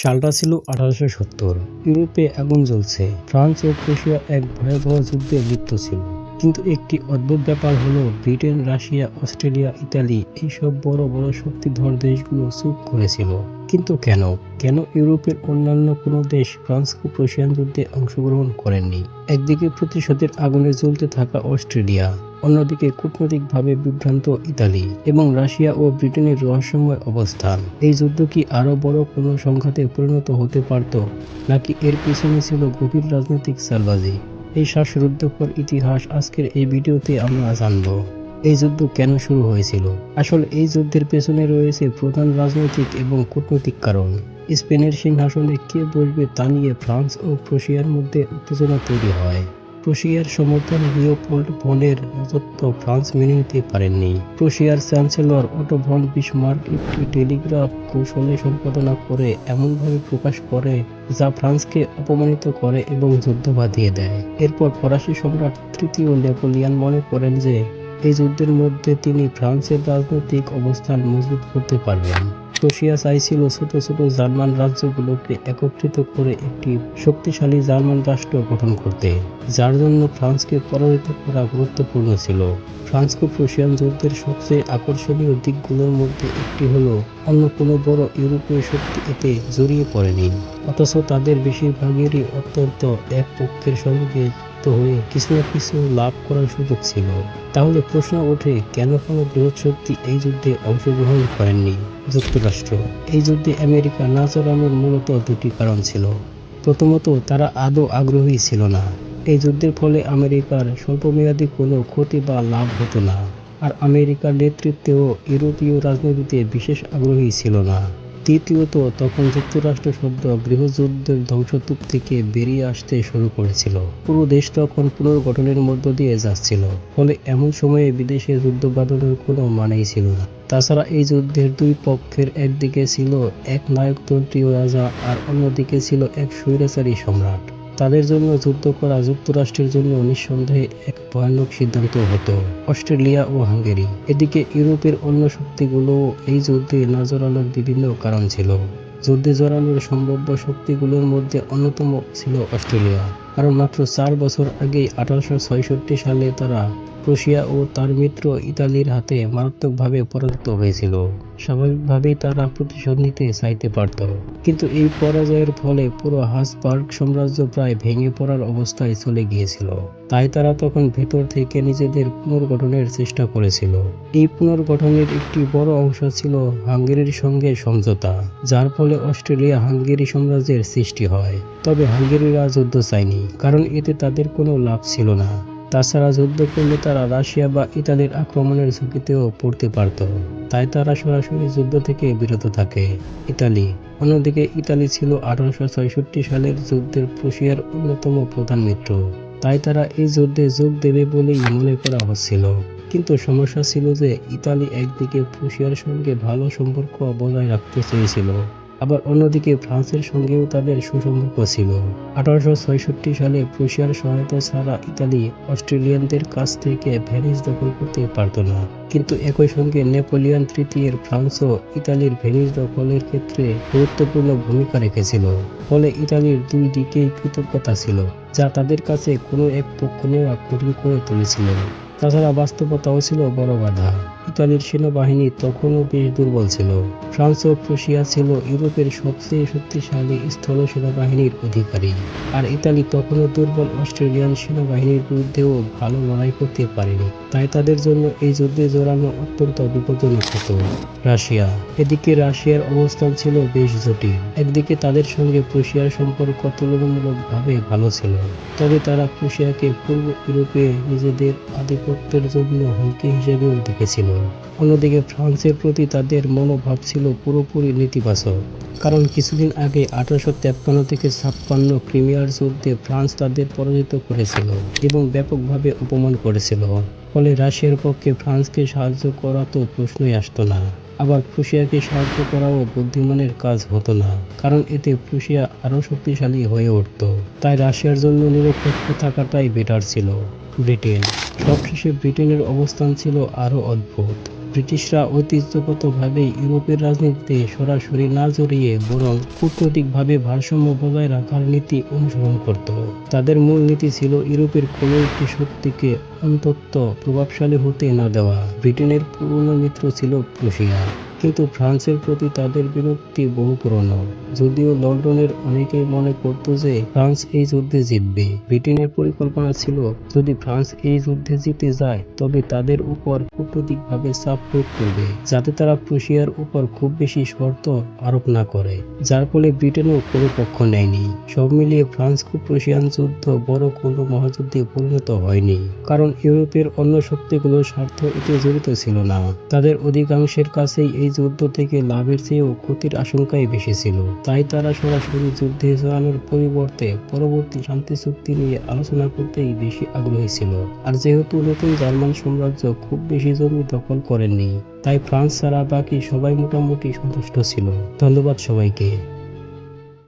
সালটা ছিল আঠারোশো সত্তর। ইউরোপে আগুন জ্বলছে। ফ্রান্স ও ক্রোয়েশিয়া এক ভয়াবহ যুদ্ধে লিপ্ত ছিল। কিন্তু একটি অদ্ভুত ব্যাপার হলো, ব্রিটেন, রাশিয়া, অস্ট্রেলিয়া, ইতালি এইসব বড় বড় শক্তিধর দেশগুলো চুপ করেছিল। কিন্তু কেন? কেন ইউরোপের অন্যান্য কোনো দেশ ফ্রান্স ও ক্রোয়েশিয়ান যুদ্ধে অংশগ্রহণ করেননি? একদিকে প্রতিশোধের আগুনে জ্বলতে থাকা অস্ট্রেলিয়া অন্যদিকে কূটনৈতিকভাবে বিভ্রান্ত ইতালি এবং রাশিয়া ও ব্রিটেনের রহস্যময় অবস্থান। এই যুদ্ধ কি আরও বড় কোনো সংঘাতে পরিণত হতে পারত, নাকি এর পিছনে ছিল গভীর রাজনৈতিক সালবাজি এই শ্বাসরুদ্ধকর ইতিহাস আজকের এই ভিডিওতে আমরা জানব, এই যুদ্ধ কেন শুরু হয়েছিল? আসলে এই যুদ্ধের পেছনে রয়েছে প্রধান রাজনৈতিক এবং কূটনৈতিক কারণ। স্পেনের সিংহাসনে কে বসবে তা নিয়ে ফ্রান্স ও ক্রোয়েশিয়ার মধ্যে উত্তেজনা তৈরি হয়। ক্রোয়েশিয়ার সমর্থন লিওপোল্ড ভনের রাজত্ব ফ্রান্স মেনে নিতে পারেননি। ক্রোয়েশিয়ার চ্যান্সেলর ওটো ভন বিসমার্ক একটি টেলিগ্রাফ কৌশলে সম্পাদনা করে এমনভাবে প্রকাশ করে যা ফ্রান্সকে অপমানিত করে এবং যুদ্ধ বাঁধিয়ে দেয়। এরপর ফরাসি সম্রাট তৃতীয় নেপোলিয়ান মনে করেন যে, এই যুদ্ধের মধ্যে তিনি ফ্রান্সের রাজনৈতিক অবস্থান মজবুত করতে পারবেন। ক্রোয়েশিয়া চাইছিল ছোট ছোট জার্মান রাজ্যগুলোকে একত্রিত করে একটি শক্তিশালী জার্মান রাষ্ট্র গঠন করতে, যার জন্য ফ্রান্সকে পরাজিত করা গুরুত্বপূর্ণ ছিল। ফ্রান্স ও ক্রোয়েশিয়ান যুদ্ধের সবচেয়ে আকর্ষণীয় দিকগুলোর মধ্যে একটি হলো, অন্য কোনো বড় ইউরোপীয় শক্তি এতে জড়িয়ে পড়েনি, অথচ তাদের বেশিরভাগেরই অত্যন্ত এক পক্ষের সঙ্গে হয়ে কিছু না কিছু লাভ করার সুযোগ ছিল। তাহলে প্রশ্ন ওঠে, কেন কোনো বৃহৎ শক্তি এই যুদ্ধে অংশগ্রহণ করেননি? যুক্তরাষ্ট্র। এই যুদ্ধে আমেরিকা না চড়ানোর মূলত দুটি কারণ ছিল। প্রথমত, তারা আদৌ আগ্রহী ছিল না। এই যুদ্ধের ফলে আমেরিকার স্বল্পমেয়াদী কোনো ক্ষতি বা লাভ হতো না। আর আমেরিকার নেতৃত্বেও ইউরোপীয় রাজনীতিতে বিশেষ আগ্রহী ছিল না। দ্বিতীয়ত, তখন যুক্তরাষ্ট্র শব্দ গৃহযুদ্ধের ধ্বংসস্তূপ থেকে বেরিয়ে আসতে শুরু করেছিল। পুরো দেশ তখন পুনর্গঠনের মধ্য দিয়ে যাচ্ছিল, ফলে এমন সময়ে বিদেশে যুদ্ধ বাঁধানোর কোনো মানেই ছিল না। তাছাড়া এই যুদ্ধের দুই পক্ষের একদিকে ছিল এক নায়কতন্ত্রীয় রাজা আর অন্যদিকে ছিল এক স্বৈরাচারী সম্রাট। তাদের জন্য যুদ্ধ করা যুক্তরাষ্ট্রের জন্য নিঃসন্দেহে এক ভয়ানক সিদ্ধান্ত হতো। অস্ট্রেলিয়া ও হাঙ্গেরি। এদিকে ইউরোপের অন্য শক্তিগুলোও এই যুদ্ধে না জড়ানোর বিভিন্ন কারণ ছিল। যুদ্ধে জড়ানোর সম্ভাব্য শক্তিগুলোর মধ্যে অন্যতম ছিল অস্ট্রেলিয়া। কারণ মাত্র চার বছর আগেই আঠারোশো সালে তারা ক্রোয়েশিয়া ও তার মিত্র ইতালির হাতে মারাত্মকভাবে পরাজিত হয়েছিল। স্বাভাবিকভাবেই তারা প্রতিশোধ নিতে চাইতে পারত। কিন্তু এই পরাজয়ের ফলে পুরো হাসবার্গ সাম্রাজ্য প্রায় ভেঙে পড়ার অবস্থায় চলে গিয়েছিল। তাই তারা তখন ভেতর থেকে নিজেদের পুনর্গঠনের চেষ্টা করেছিল। এই পুনর্গঠনের একটি বড় অংশ ছিল হাঙ্গেরির সঙ্গে সমঝোতা, যার ফলে অস্ট্রেলিয়া হাঙ্গেরি সাম্রাজ্যের সৃষ্টি হয়। তবে হাঙ্গেরিরা যুদ্ধ চায়নি, কারণ এতে তাদের কোনো লাভ ছিল না। তাছাড়া যুদ্ধ করলে তারা রাশিয়া বা ইতালির আক্রমণের ঝুঁকিতেও পড়তে পারত। তাই তারা সরাসরি যুদ্ধ থেকে বিরত থাকে। ইতালি। অন্যদিকে ইতালি ছিল আঠারোশো সালের যুদ্ধের প্রুশিয়ার অন্যতম প্রধান মিত্র। তাই তারা এই যুদ্ধে যোগ দেবে বলেই মনে করা হচ্ছিল। কিন্তু সমস্যা ছিল যে ইতালি একদিকে প্রুশিয়ার সঙ্গে ভালো সম্পর্ক বজায় রাখতে চেয়েছিল। আবার অন্যদিকে ফ্রান্সের সঙ্গেও তাদের সুসম্পর্ক ছিল। আঠারোশো ছয়ষট্টি সালে প্রুশিয়ার সহায়তা ছাড়া ইতালি অস্ট্রেলিয়ানদের কাছ থেকে ভ্যানিস দখল করতে পারত না। কিন্তু একই সঙ্গে নেপোলিয়ান তৃতীয়ের ফ্রান্সও ইতালির ভেনিস দখলের ক্ষেত্রে গুরুত্বপূর্ণ ভূমিকা রেখেছিল। ফলে ইতালির দুই দিকেই কৃতজ্ঞতা ছিল, যা তাদের কাছে কোনো এক পক্ষ নেওয়া কঠিন করে তুলেছিল। তাছাড়া বাস্তবতাও ছিল বড় বাধা। ইতালির সেনাবাহিনী তখনও বেশ দুর্বল ছিল। ফ্রান্স ও প্রুশিয়া ছিল ইউরোপের সবচেয়ে শক্তিশালী স্থল সেনাবাহিনীর অধিকারী। আর ইতালি তখনও দুর্বল অস্ট্রেলিয়ান সেনাবাহিনীর বিরুদ্ধেও ভালো লড়াই করতে পারেনি। তাই তাদের জন্য এই যুদ্ধে জড়ানো অত্যন্ত বিপজ্জনক হতো। রাশিয়া। এদিকে রাশিয়ার অবস্থান ছিল বেশ জটিল। একদিকে তাদের সঙ্গে প্রুশিয়ার সম্পর্ক তুলনামূলকভাবে ভালো ছিল। তবে তারা প্রুশিয়াকে পূর্ব ইউরোপে নিজেদের আধিপত্যের জন্য হুমকি হিসেবেও দেখেছিল। অন্যদিকে ফ্রান্সের প্রতি তাদের মনোভাব ছিল পুরোপুরি নেতিবাচক। কারণ কিছুদিন আগে আঠারোশো তেপ্পান্ন থেকে ছাপ্পান্ন ক্রিমিয়ার যুদ্ধে ফ্রান্স তাদের পরাজিত করেছিল এবং ব্যাপকভাবে অপমান করেছিল। ফলে রাশিয়ার পক্ষে ফ্রান্সকে সাহায্য করা তো প্রশ্নই আসতো না। আবার প্রুশিয়াকে সাহায্য করাও বুদ্ধিমানের কাজ হতো না, কারণ এতে প্রুশিয়া আরও শক্তিশালী হয়ে উঠত। তাই রাশিয়ার জন্য নিরপেক্ষ থাকাটাই বেটার ছিল। ব্রিটেন। সবশেষে ব্রিটেনের অবস্থান ছিল আরও অদ্ভুত। ব্রিটিশরা ঐতিহ্যগতভাবে ইউরোপের রাজনীতিতে সরাসরি না জড়িয়ে বরং কূটনৈতিকভাবে ভারসাম্য বজায় রাখার নীতি অনুসরণ করত। তাদের মূল নীতি ছিল ইউরোপের কোনো একটি শক্তিকে অন্তত প্রভাবশালী হতে না দেওয়া। ব্রিটেনের পুরনো মিত্র ছিল প্রুশিয়া। কিন্তু ফ্রান্সের প্রতি তাদের বিরক্তি বহু পুরনো। যদিও লন্ডনের অনেকেই মনে করত যে ফ্রান্স এই যুদ্ধে জিতবে। ব্রিটেনের পরিকল্পনা ছিল, যদি ফ্রান্স এই যুদ্ধে জিতে যায়, তবে তাদের উপর কূটনৈতিকভাবে চাপ প্রয়োগ করবে, যাতে তারা প্রুশিয়ার উপর খুব বেশি শর্ত আরোপ না করে। যার ফলে ব্রিটেনও কোনো পক্ষ নেয়নি। সব মিলিয়ে ফ্রান্স ও প্রুশিয়ান যুদ্ধ বড় কোনো মহাযুদ্ধে পরিণত হয়নি। কারণ ইউরোপের অন্য শক্তিগুলোর স্বার্থ এতে জড়িত ছিল না। তাদের অধিকাংশের কাছেই এই যুদ্ধ থেকে লাভের চেয়েও ক্ষতির আশঙ্কাই বেশি ছিল। তাই তারা সরাসরি যুদ্ধে জড়ানোর পরিবর্তে পরবর্তী শান্তি চুক্তি নিয়ে আলোচনা করতেই বেশি আগ্রহী ছিল। আর যেহেতু নতুন জার্মান সাম্রাজ্য খুব বেশি জমি দখল করেননি, তাই ফ্রান্স ছাড়া বাকি সবাই মোটামুটি সন্তুষ্ট ছিল। ধন্যবাদ সবাইকে।